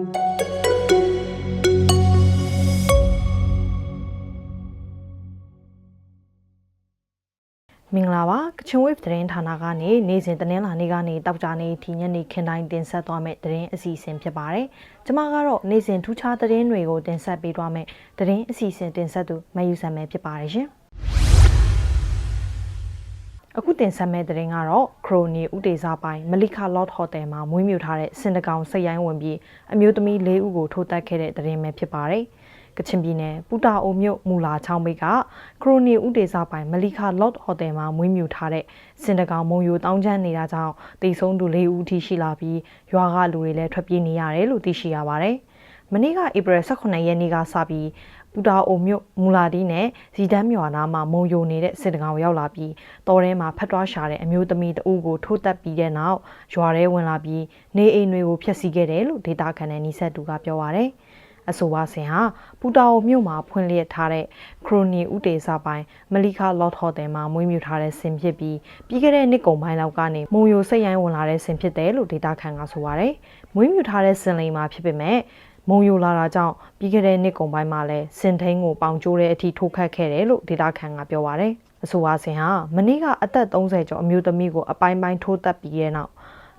မင်္ဂလာပါကချင်ဝေးသတင်းဌာနကနေနေ့စဉ်သတင်းလာနေ့ကနေတောက်ကြနေဒီညနေခင်းတိုင်းတင်ဆက်သွားမယ့်သတင်းအစီအစဉ်ဖြစ်ပါတယ်။ကျွန်မကတော့နေ့စဉ်ထူးခြားသတင်းတွေကိုတင်ဆက်ပေးသွားမယ့်သတင်းအစီအစဉ်တင်ဆက်သူမယူဆန်ပဲဖြစ်ပါတယ်ရှင်။ အခုတင်ဆက်မယ့်သတင်းကတော့ခရိုနီဥတေစာပိုင်းမလိခလော့ဟိုတယ်မှာမွေးမြူထားတဲ့စင်တကောင်စိတ်ရိုင်းဝင်ပြီးအမျိုးသမီး၄ဦးကိုထိုးတက်ခဲ့တဲ့သတင်းပဲဖြစ်ပါတယ်။ကချင်ပြည်နယ်ပူတာအိုမြို့မူလာချောင်းမိတ်ကခရိုနီဥတေစာပိုင်းမလိခလော့ဟိုတယ်မှာမွေးမြူထားတဲ့စင်တကောင်မုံယိုတောင်းချမ်းနေတာကြောင့်တိတ်ဆုံးသူ၄ဦးထိရှိလာပြီးရွာကလူတွေလည်းထွက်ပြေးနေရတယ်လို့သိရှိရပါတယ်။ မနေ့ကဧပြီ18ရက်နေ့ကစပြီးပူတာအိုမြို့မူလာဒီနဲ့ဇီတန်းမြော်နာမှာမုံယိုနေတဲ့စစ်တကောင်ရောက်လာပြီးတော်ထဲမှာဖတ်တွားရှာတဲ့အမျိုးသမီးတအုပ်ကိုထိုးတက်ပြီးတဲ့နောက်ရွာထဲဝင်လာပြီးနေအိမ်တွေကိုဖျက်ဆီးခဲ့တယ်လို့ဒေတာခန်တဲ့နီဆက်တူကပြောပါရယ်အဆိုပါစင်ဟာပူတာအိုမြို့မှာဖွင့်လှစ်ထားတဲ့ခရိုနီဥတေစာပိုင်းမလိခလော့ဟော်တယ်မှာမွေးမြူထားတဲ့စင်ဖြစ်ပြီးပြီးခဲ့တဲ့နှစ်ကုန်ပိုင်းလောက်ကနေမုံယိုစိတ်ရိုင်းဝင်လာတဲ့စင်ဖြစ်တယ်လို့ဒေတာခန်ကဆိုပါရယ်မွေးမြူထားတဲ့စင်လိမ်မှာဖြစ်ပေမဲ့ မုံယိုလာတာကြောင့်ပြီးခဲ့တဲ့နှစ်ကုန်ပိုင်းမှာလည်းစင်ထိန်ကိုပေါင်ကျိုးတဲ့အထိထိုးခတ်ခဲ့တယ်လို့ဒေတာခန်ကပြောပါရယ်အဆိုပါစင်ဟာမနေ့ကအသက်30ကျော်အမျိုးသမီးကိုအပိုင်းပိုင်းထိုးတက်ပြီးတဲ့နောက်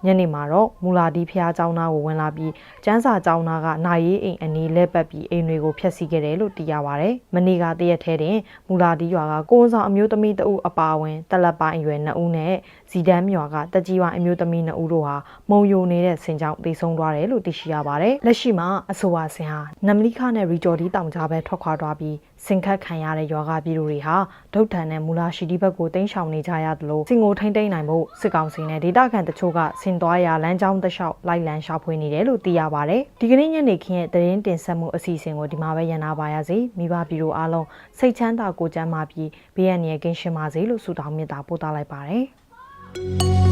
ညနေမှာတော့မူလာဒီဖျားเจ้าနာကိုဝင်လာပြီးကျန်းစာเจ้าနာကနိုင်ရေးအိမ်အနီးလဲပတ်ပြီးအိမ်တွေကိုဖျက်ဆီးခဲ့တယ်လို့သိရပါဗျ။မနေ့ကတရက်ထဲတင်မူလာဒီရွာကကိုန်းဆောင်အမျိုးသမီးတဦးအပါအဝင်တက်လက်ပိုင်းအရွယ်2ဦးနဲ့ဇီဒန်းရွာကတက်ကြီးဝိုင်းအမျိုးသမီး2ဦးတို့ဟာမုံယိုနေတဲ့ဆင်ကြောင့်တိတ်ဆုံးသွားတယ်လို့သိရှိရပါတယ်။လက်ရှိမှာအဆိုပါဆင်ဟာနမလိခနဲ့ရီဂျော်ဒီတောင်ကြားပဲထွက်ခွာသွားပြီးစင်ခတ်ခံရတဲ့ရွာကပြည်သူတွေဟာဒုတ်ထန်နဲ့မူလာရှိဒီဘက်ကိုတင်းရှောင်နေကြရသလိုစင်ကိုထိမ့်သိမ့်နိုင်ဖို့စစ်ကောင်စီနဲ့ဒေတာခန်တချို့ကဆင် ်သွားရာလမ်းကြောင်းတစ်လျှောက်လိုက်လံရှာဖွေနေတယ်လို့သိရပါတယ်။ဒီကနေ့ညနေခင်းရဲ့သတင်းတင်ဆက်မှုအစီအစဉ်ကိုဒီမှာပဲရန်နာပါရစေ။မိဘပြည်သူအားလုံးစိတ်ချမ်းသာကိုယ်ကျန်းမာပြီးဘေးရန်ရဲ့ကင်းရှင်းပါစေလို့ဆုတောင်းမေတ္တာပို့သလိုက်ပါတယ်။